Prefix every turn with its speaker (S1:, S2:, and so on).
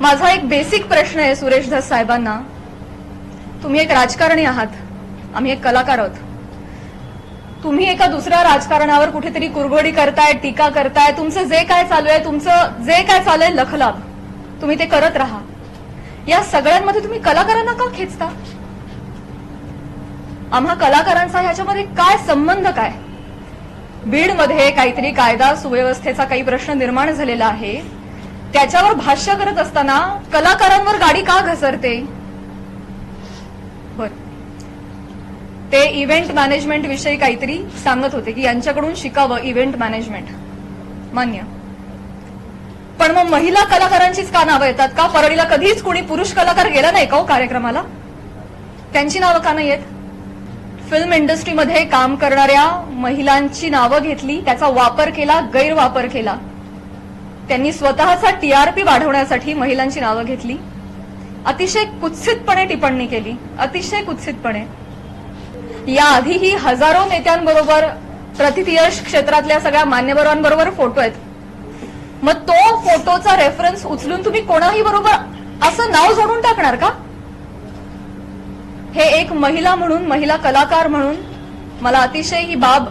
S1: माझा एक बेसिक प्रश्न आहे सुरेश धस साहेबांना. तुम्ही एक राजकारणी आहात. आम्ही एक कलाकार आहोत. तुम्ही एका दुसऱ्या राजकारणावर कुठेतरी कुरघोडी करताय टीका करताय. तुमचं जे काय चालू आहे तुमचं जे काय चालू आहे लखलाभ तुम्ही ते करत राहा. या सगळ्यांमध्ये तुम्ही कलाकारांना का खेचता? आम्हा कलाकारांचा ह्याच्यामध्ये काय संबंध काय? बीडमध्ये काहीतरी कायदा सुव्यवस्थेचा काही प्रश्न निर्माण झालेला आहे. त्याच्यावर भाष्य करत असताना कलाकारांवर गाडी का घसरते? बर. ते इव्हेंट मॅनेजमेंट विषयी काहीतरी सांगत होते की यांच्याकडून शिकावं इव्हेंट मॅनेजमेंट मान्य. पण मग महिला कलाकारांचीच का नावं येतात? का परळीला कधीच कोणी पुरुष कलाकार गेला नाही का हो कार्यक्रमाला? त्यांची नावं का नाही येत फिल्म इंडस्ट्रीमध्ये काम करणाऱ्या महिलांची नावं घेतली त्याचा वापर केला गैरवापर केला. त्यांनी स्वतःचा टीआरपी वाढवण्यासाठी महिलांची नावं घेतली. अतिशय कुत्सितपणे टिप्पणी केली. अतिशय कुत्सितपणे. याआधीही हजारो नेत्यांबरोबर प्रतिथियश क्षेत्रातल्या सगळ्या मान्यवरांबरोबर फोटो आहेत. मग तो फोटोचा रेफरन्स उचलून तुम्ही कोणाही बरोबर असं नाव जोडून टाकणार का? हे एक महिला म्हणून महिला कलाकार म्हणून मला अतिशय ही बाब